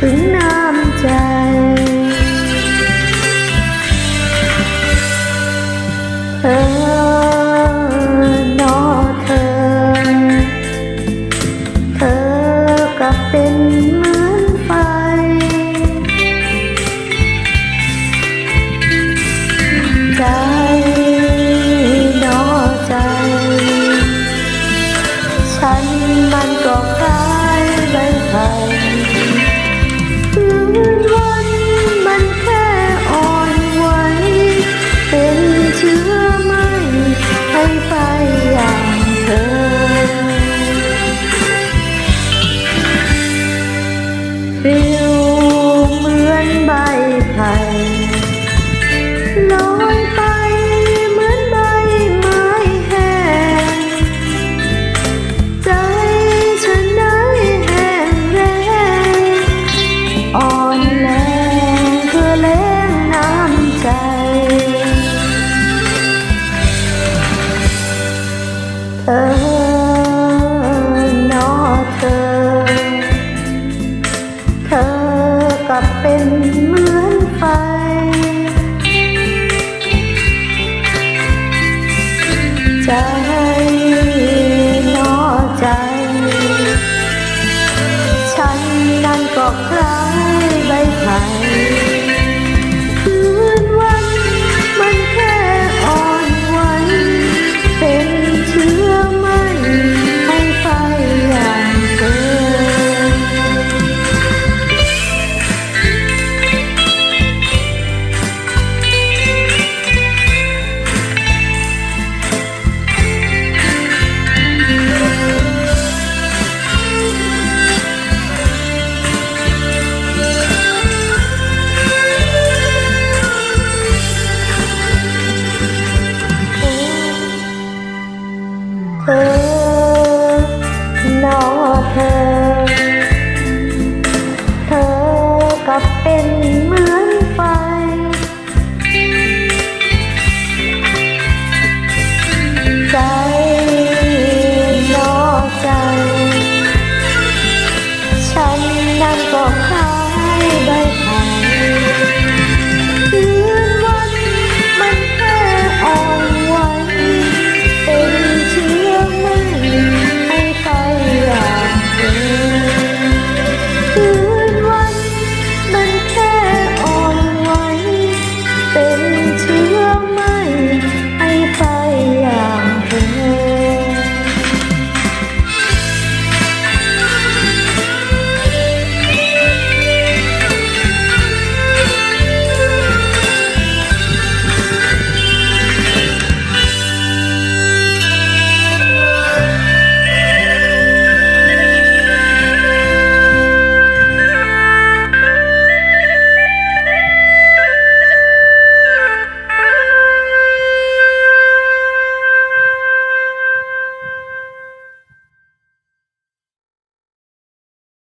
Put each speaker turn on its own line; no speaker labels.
ซึ้งน้ำใจเธอนอเธอ เธอก็เป็นเหมือนไฟ ใจนอใจ ฉันมันก็คล้ายใบไผ่ กับเป็นเหมือนไฟใจนอใจ ฉันนั้นก็คล้ายใบไผ่